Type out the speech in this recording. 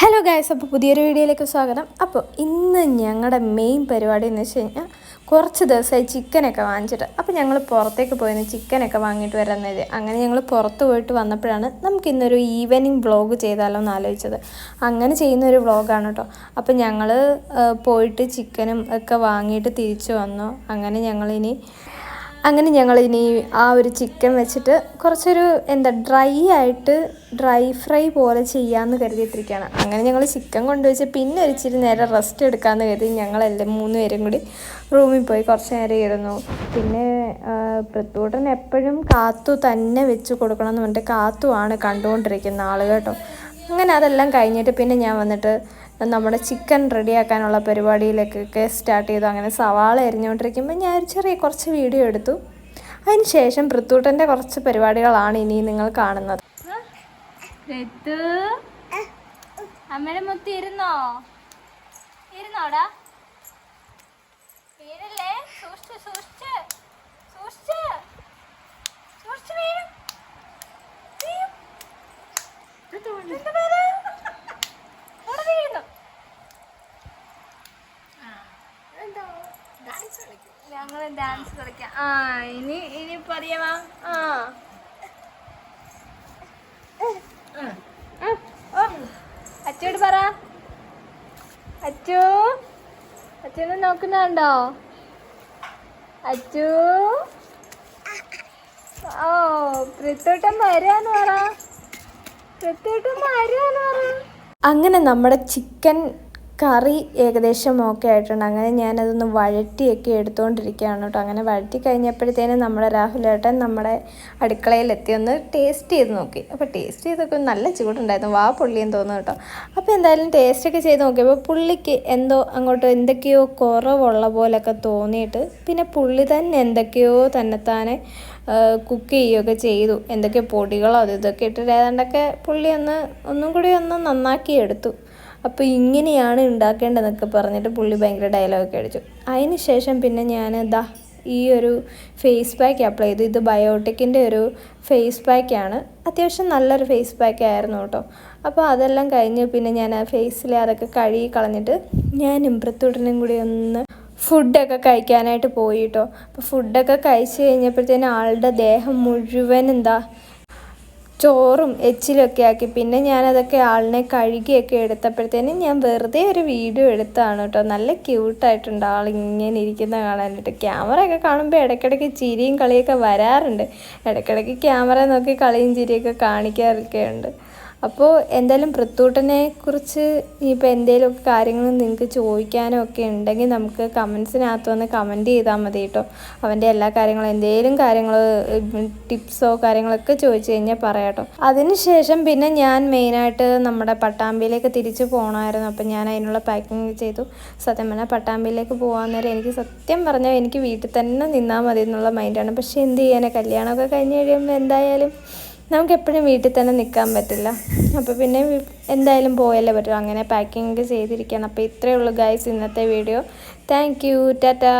Hello guys അപ്പോൾ പുതിയൊരു വീഡിയോയിലേക്ക് സ്വാഗതം. അപ്പോൾ ഇന്ന് ഞങ്ങളുടെ മെയിൻ പരിപാടി എന്ന് വെച്ച് കഴിഞ്ഞാൽ കുറച്ച് ദിവസമായി ചിക്കനൊക്കെ വാങ്ങിച്ചിട്ട്. അപ്പോൾ ഞങ്ങൾ പുറത്തേക്ക് പോയിരുന്നു ചിക്കനൊക്കെ വാങ്ങിയിട്ട് വരുന്നത് അങ്ങനെ ഞങ്ങൾ പുറത്ത് പോയിട്ട് വന്നപ്പോഴാണ് നമുക്ക് ഇന്നൊരു ഈവനിങ് വ്ളോഗ് ചെയ്താലോ എന്ന് ആലോചിച്ചത്. അങ്ങനെ ചെയ്യുന്ന ഒരു വ്ളോഗാണ് കേട്ടോ അപ്പോൾ ഞങ്ങൾ പോയിട്ട് ചിക്കനും ഒക്കെ വാങ്ങിയിട്ട് തിരിച്ചു വന്നു. അങ്ങനെ ഞങ്ങളിനി അങ്ങനെ ഞങ്ങൾ ഇനി ആ ഒരു ചിക്കൻ വെച്ചിട്ട് കുറച്ചൊരു എന്താ ഡ്രൈ ആയിട്ട് ഡ്രൈ ഫ്രൈ പോലെ ചെയ്യാമെന്ന് കരുതിയിട്ടിരിക്കുകയാണ്. അങ്ങനെ ഞങ്ങൾ ചിക്കൻ കൊണ്ടുവച്ച് പിന്നെ ഒരിച്ചിരി നേരം റെസ്റ്റ് എടുക്കാമെന്ന് കരുതി ഞങ്ങളെല്ലാം മൂന്ന് പേരും കൂടി റൂമിൽ പോയി കുറച്ച് നേരം ഇരുന്നു. പിന്നെ പ്രത്യൂട്ടൻ എപ്പോഴും കാത്തു തന്നെ വെച്ച് കൊടുക്കണം എന്ന് പറഞ്ഞിട്ട് കാത്തുവാണ് കണ്ടുകൊണ്ടിരിക്കുന്ന ആൾ കേട്ടോ. അങ്ങനെ അതെല്ലാം കഴിഞ്ഞിട്ട് പിന്നെ ഞാൻ വന്നിട്ട് നമ്മുടെ ചിക്കൻ റെഡിയാക്കാനുള്ള പരിപാടിയിലേക്കൊക്കെ സ്റ്റാർട്ട് ചെയ്തു. അങ്ങനെ സവാള എരിഞ്ഞുകൊണ്ടിരിക്കുമ്പോൾ ഞാൻ ഒരു ചെറിയ കുറച്ച് വീഡിയോ എടുത്തു. അതിന് ശേഷം പൃത്തൂട്ടന്റെ കുറച്ച് പരിപാടികളാണ് ഇനി നിങ്ങൾ കാണുന്നത്. അമ്മയുടെ മുത്തി ഇരുന്നോ? ഇരുന്നോടാ. വീഴല്ലേ സൂക്ഷിച്ച് സൂക്ഷിച്ച്. സൂക്ഷിച്ച്. സൂക്ഷിച്ച് വീഴും വീഴും. എന്താ പേര്? അവിടെ വീഴുന്നു. ഞങ്ങൾ ഡാൻസ് കളിക്കാം. ആ ഇനി ഇനി പറയാ. ആ. അച്ചോട് പറ. അച്ചു. അച്ഛനെ നോക്കുന്നുണ്ടോ? അച്ചു. ഓ പൃത്തോട്ടം വരാന്ന് പറ. പൃത്തോട്ടം വരാന്ന് പറ. അങ്ങനെ നമ്മുടെ ചിക്കൻ കറി ഏകദേശം ഓക്കെ ആയിട്ടുണ്ട്. അങ്ങനെ ഞാനതൊന്ന് വഴറ്റിയൊക്കെ എടുത്തുകൊണ്ടിരിക്കുകയാണ് കേട്ടോ. അങ്ങനെ വഴറ്റി കഴിഞ്ഞപ്പോഴത്തേനും നമ്മുടെ രാഹുലേട്ടൻ നമ്മുടെ അടുക്കളയിലെത്തി. ഒന്ന് ടേസ്റ്റ് ചെയ്ത് നോക്കി. അപ്പോൾ ടേസ്റ്റ് ചെയ്തൊക്കെ നല്ല ചൂടുണ്ടായിരുന്നു. വാ പൊള്ളിയെന്ന് തോന്നുന്നു കേട്ടോ. അപ്പോൾ എന്തായാലും ടേസ്റ്റൊക്കെ ചെയ്ത് നോക്കിയപ്പോൾ പുള്ളിക്ക് എന്തോ അങ്ങോട്ട് എന്തൊക്കെയോ കുറവുള്ള പോലെയൊക്കെ തോന്നിയിട്ട് പിന്നെ പുള്ളി തന്നെ എന്തൊക്കെയോ തന്നെത്താനെ കുക്ക് ചെയ്യുകയൊക്കെ ചെയ്തു. എന്തൊക്കെ പൊടികളോ അത് ഇതൊക്കെ ഇട്ടിട്ട് ഏതാണ്ടൊക്കെ പുള്ളി ഒന്ന് ഒന്നും കൂടി ഒന്ന് നന്നാക്കി എടുത്തു. അപ്പോൾ ഇങ്ങനെയാണ് ഉണ്ടാക്കേണ്ടതെന്നൊക്കെ പറഞ്ഞിട്ട് പുള്ളി ഭയങ്കര ഡയലോഗൊക്കെ അടിച്ചു. അതിന് ശേഷം പിന്നെ ഞാൻ ദാ ഈ ഒരു ഫേസ് പാക്ക് അപ്ലൈ ചെയ്തു. ഇത് ബയോട്ടിക്കിന്റെ ഒരു ഫേസ് പാക്കാണ് അത്യാവശ്യം നല്ലൊരു ഫേസ് പാക്ക് ആയിരുന്നു കേട്ടോ. അപ്പോൾ അതെല്ലാം കഴിഞ്ഞ് പിന്നെ ഞാൻ ആ ഫേസിൽ അതൊക്കെ കഴുകി കളഞ്ഞിട്ട് ഞാൻ ഇമ്പ്രത്തുടനും കൂടി ഒന്ന് ഫുഡൊക്കെ കഴിക്കാനായിട്ട് പോയി കേട്ടോ. അപ്പോൾ ഫുഡൊക്കെ കഴിച്ച് കഴിഞ്ഞപ്പോഴത്തേനും ആളുടെ ദേഹം മുഴുവൻ എന്താ ചോറും എച്ചിലൊക്കെ ആക്കി. പിന്നെ ഞാനതൊക്കെ ആളിനെ കഴുകിയൊക്കെ എടുത്തപ്പോഴത്തേനും ഞാൻ വെറുതെ ഒരു വീഡിയോ എടുത്താണ് കേട്ടോ. നല്ല ക്യൂട്ടായിട്ടുണ്ട് ആളിങ്ങനെ ഇരിക്കുന്ന കാണാനായിട്ട് ക്യാമറ ഒക്കെ കാണുമ്പോൾ ഇടയ്ക്കിടയ്ക്ക് ചിരിയും കളിയൊക്കെ വരാറുണ്ട്. ഇടയ്ക്കിടയ്ക്ക് ക്യാമറ നോക്കി കളിയും ചിരിയൊക്കെ കാണിക്കാറൊക്കെ ഉണ്ട് അപ്പോൾ എന്തായാലും പൃത്തൂട്ടനെ കുറിച്ച് ഇനിയിപ്പോൾ എന്തെങ്കിലുമൊക്കെ കാര്യങ്ങൾ നിങ്ങൾക്ക് ചോദിക്കാനോ ഒക്കെ ഉണ്ടെങ്കിൽ നമുക്ക് കമൻസിനകത്ത് വന്ന് കമന്റ് ചെയ്താൽ മതി കേട്ടോ അവന്റെ എല്ലാ കാര്യങ്ങളും എന്തെങ്കിലും കാര്യങ്ങൾ ടിപ്സോ കാര്യങ്ങളൊക്കെ ചോദിച്ചു കഴിഞ്ഞാൽ പറയാം കേട്ടോ അതിനുശേഷം പിന്നെ ഞാൻ മെയിനായിട്ട് നമ്മുടെ പട്ടാമ്പിയിലേക്ക് തിരിച്ചു പോകണമായിരുന്നു അപ്പം ഞാൻ അതിനുള്ള പാക്കിങ് ചെയ്തു. സത്യം പറഞ്ഞാൽ പട്ടാമ്പിയിലേക്ക് പോകാൻ നേരം എനിക്ക് സത്യം പറഞ്ഞാൽ എനിക്ക് വീട്ടിൽ തന്നെ നിന്നാൽ മതി എന്നുള്ള മൈൻഡാണ് പക്ഷേ എന്ത് ചെയ്യാനാണ് കല്യാണമൊക്കെ കഴിഞ്ഞ് കഴിയുമ്പോൾ എന്തായാലും നമുക്ക് എപ്പോഴും വീട്ടിൽ തന്നെ നിൽക്കാൻ പറ്റില്ല. അപ്പോൾ പിന്നെ എന്തായാലും പോയല്ലേ പറ്റും. അങ്ങനെ പാക്കിങ് ചെയ്തിരിക്കുകയാണ്. അപ്പോൾ ഇത്രയേ ഉള്ളൂ ഗൈസ് ഇന്നത്തെ വീഡിയോ താങ്ക് യു ടാറ്റാ